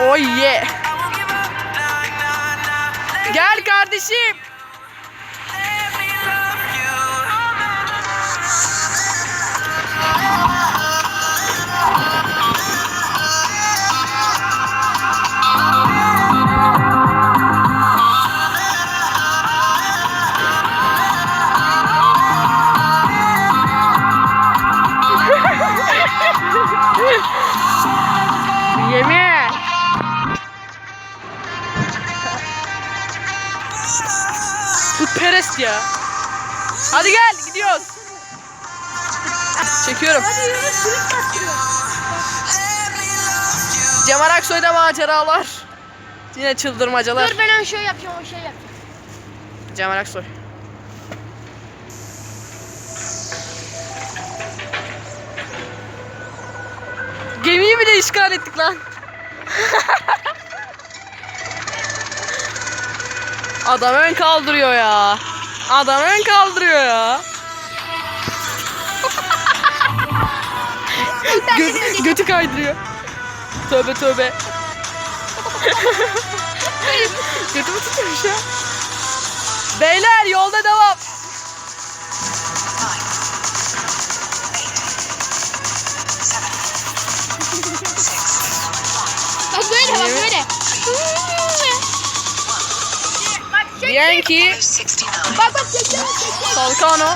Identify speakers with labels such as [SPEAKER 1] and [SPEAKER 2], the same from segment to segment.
[SPEAKER 1] Oh yeah. Gel kardeşim. Perest ya. Hadi gel gidiyoruz. Çekiyorum.
[SPEAKER 2] Hadi yürü sürük kaçıyor.
[SPEAKER 1] Cemal Aksoy'da maceralar. Yine çıldırmacalar.
[SPEAKER 2] Dur ben o şey yapacağım o şey yapacağım.
[SPEAKER 1] Cemal Aksoy. Gemiyi bile işgal ettik lan. Adam ön kaldırıyor ya. Adam ön kaldırıyor ya. Gö- götü kaydırıyor. Tövbe tövbe. Götümü tutuyormuş ya. Beyler yolda devam. Yankee,
[SPEAKER 2] Bak.
[SPEAKER 1] Falcano.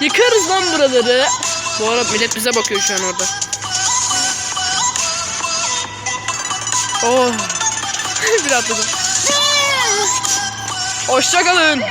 [SPEAKER 1] Yıkarız lan buraları. Bu arada millet bize bakıyor şu an orada. Oh. Bir atladım. Hoşçakalın.